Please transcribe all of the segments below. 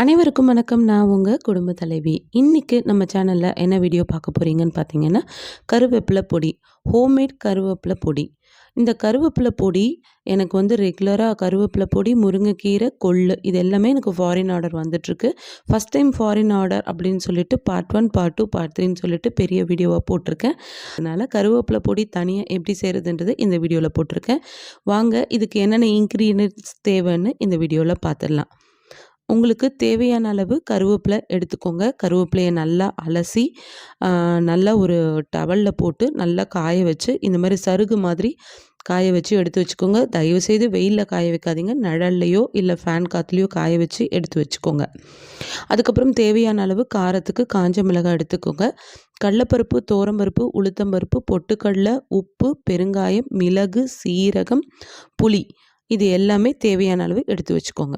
அனைவருக்கும் வணக்கம். நான் உங்கள் குடும்ப தலைவி. இன்றைக்கி நம்ம சேனலில் என்ன வீடியோ பார்க்க போகிறீங்கன்னு பார்த்தீங்கன்னா கருவேப்பிலை பொடி ஹோம்மேட் கருவேப்பிலை பொடி. இந்த கருவேப்பிலை பொடி எனக்கு வந்து ரெகுலராக கருவேப்பிலை பொடி முருங்கைக்கீரை கொள்ளு இது எல்லாமே எனக்கு ஃபாரின் ஆர்டர் வந்துட்டுருக்கு. ஃபஸ்ட் டைம் ஃபாரின் ஆர்டர் அப்படின்னு சொல்லிட்டு part one part two part த்ரீன்னு சொல்லிட்டு பெரிய வீடியோவாக போட்டிருக்கேன். அதனால் கருவேப்பிலை பொடி தனியாக எப்படி செய்கிறதுன்றது இந்த வீடியோவில் போட்டிருக்கேன். வாங்க இதுக்கு என்னென்ன இன்க்ரீடியன்ட்ஸ் தேவைன்னு இந்த வீடியோவில் பார்த்துடலாம் உங்களுக்கு தேவையான அளவு கருவேப்பிலை எடுத்துக்கோங்க. கருவேப்பிலையை நல்லா அலசி நல்லா ஒரு டவலில் போட்டு நல்லா காய வச்சு இந்த மாதிரி சருகு மாதிரி காய வச்சு எடுத்து வச்சுக்கோங்க. தயவு செய்து வெயிலில் காய வைக்காதீங்க. நிழல்லையோ இல்லை ஃபேன் காற்றுலையோ காய வச்சு எடுத்து வச்சுக்கோங்க. அதுக்கப்புறம் தேவையான அளவு காரத்துக்கு காஞ்ச மிளகாய் எடுத்துக்கோங்க. கடலப்பருப்பு தோரம்பருப்பு உளுத்தம்பருப்பு பொட்டுக்கடலை உப்பு பெருங்காயம் மிளகு சீரகம் புளி இது எல்லாமே தேவையான அளவு எடுத்து வச்சுக்கோங்க.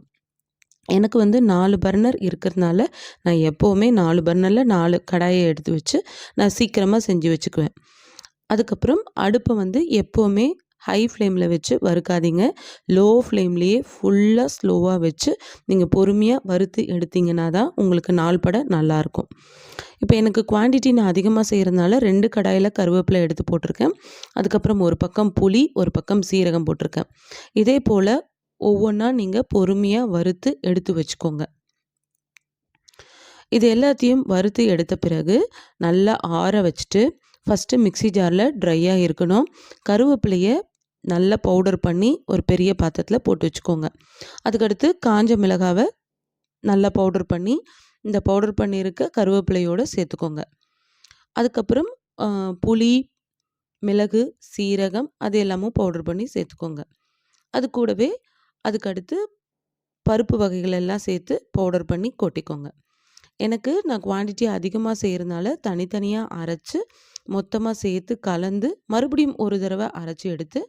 எனக்கு வந்து நாலு பர்னர் இருக்கிறதுனால நான் எப்போவுமே நாலு பர்னரில் நாலு கடாயை எடுத்து வச்சு நான் சீக்கிரமாக செஞ்சு வச்சுக்குவேன். அதுக்கப்புறம் அடுப்பை வந்து எப்போவுமே ஹை ஃப்ளேமில் வச்சு வறுக்காதீங்க. லோ ஃப்ளேம்லேயே ஃபுல்லாக ஸ்லோவாக வச்சு நீங்கள் பொறுமையாக வறுத்து எடுத்தீங்கன்னா தான் உங்களுக்கு நாள் பட நல்லாயிருக்கும் இப்போ எனக்கு குவான்டிட்டி நான் அதிகமாக செய்கிறதுனால ரெண்டு கடாயில் கருவேப்பிலை எடுத்து போட்டிருக்கேன். அதுக்கப்புறம் ஒரு பக்கம் புளி ஒரு பக்கம் சீரகம் போட்டிருக்கேன். இதே போல் ஒவ்வொன்றா நீங்கள் பொறுமையாக வறுத்து எடுத்து வச்சுக்கோங்க. இது எல்லாத்தையும் வறுத்து எடுத்த பிறகு நல்லா ஆற வச்சுட்டு ஃபஸ்ட்டு மிக்சி ஜாரில் ட்ரையாக இருக்கணும். கருவேப்பிலையை நல்லா பவுடர் பண்ணி ஒரு பெரிய பாத்திரத்தில் போட்டு வச்சுக்கோங்க. அதுக்கடுத்து காஞ்ச மிளகாவை நல்லா பவுடர் பண்ணி இந்த பவுடர் பண்ணியிருக்க கருவேப்பிலையோடு சேர்த்துக்கோங்க. அதுக்கப்புறம் புளி மிளகு சீரகம் அது எல்லாமும் பவுடர் பண்ணி சேர்த்துக்கோங்க. அது கூடவே அதுக்கடுத்து பருப்பு வகைகள் எல்லாம் சேர்த்து பவுடர் பண்ணி கொட்டிக்கோங்க. எனக்கு நான் குவான்டிட்டி அதிகமாக செய்கிறதுனால தனித்தனியாக அரைச்சி மொத்தமாக சேர்த்து கலந்து மறுபடியும் ஒரு தடவை அரைச்சி எடுத்து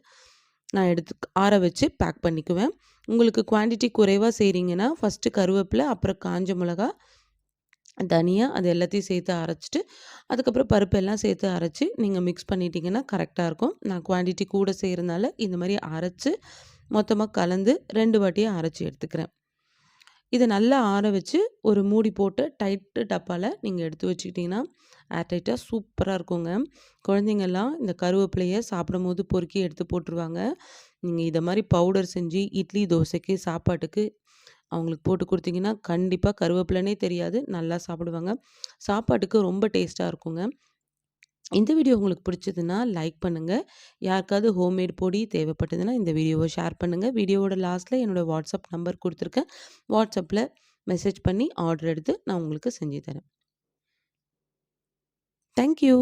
நான் எடுத்து ஆற வச்சு பேக் பண்ணிக்குவேன். உங்களுக்கு குவான்டிட்டி குறைவாக செய்கிறீங்கன்னா ஃபஸ்ட்டு கருவேப்பிலை அப்புறம் காஞ்ச மிளகா தனியாக அது எல்லாத்தையும் சேர்த்து அரைச்சிட்டு அதுக்கப்புறம் பருப்பு எல்லாம் சேர்த்து அரைச்சி நீங்கள் மிக்ஸ் பண்ணிட்டீங்கன்னா கரெக்டாக இருக்கும். நான் குவான்டிட்டி கூட செய்கிறதுனால இந்த மாதிரி அரைச்சி மொத்தமாக கலந்து ரெண்டு வாட்டியும் அரைச்சி எடுத்துக்கிறேன். இதை நல்லா ஆற வச்சு ஒரு மூடி போட்டு டைட்டு டப்பாவில் நீங்கள் எடுத்து வச்சுக்கிட்டிங்கன்னா ஏர்டைட்டாக சூப்பராக இருக்குங்க. குழந்தைங்கள்லாம் இந்த கருவேப்பிலையை சாப்பிடும் போது பொறுக்கி எடுத்து போட்டுருவாங்க. நீங்கள் இதை மாதிரி பவுடர் செஞ்சு இட்லி தோசைக்கு சாப்பாட்டுக்கு அவங்களுக்கு போட்டு கொடுத்தீங்கன்னா கண்டிப்பாக கருவேப்பிலனே தெரியாது. நல்லா சாப்பிடுவாங்க. சாப்பாட்டுக்கு ரொம்ப டேஸ்ட்டாக இருக்குங்க. இந்த வீடியோ உங்களுக்கு பிடிச்சதுன்னா லைக் பண்ணுங்கள் யாருக்காவது ஹோம்மேட் பொடி தேவைப்பட்டதுன்னா இந்த வீடியோவை ஷேர் பண்ணுங்கள் வீடியோவோட லாஸ்ட்டில் என்னோடய வாட்ஸ்அப் நம்பர் கொடுத்துருக்கேன். வாட்ஸ்அப்பில் மெசேஜ் பண்ணி ஆர்டர் எடுத்து நான் உங்களுக்கு செஞ்சு தரேன். தேங்க்யூ.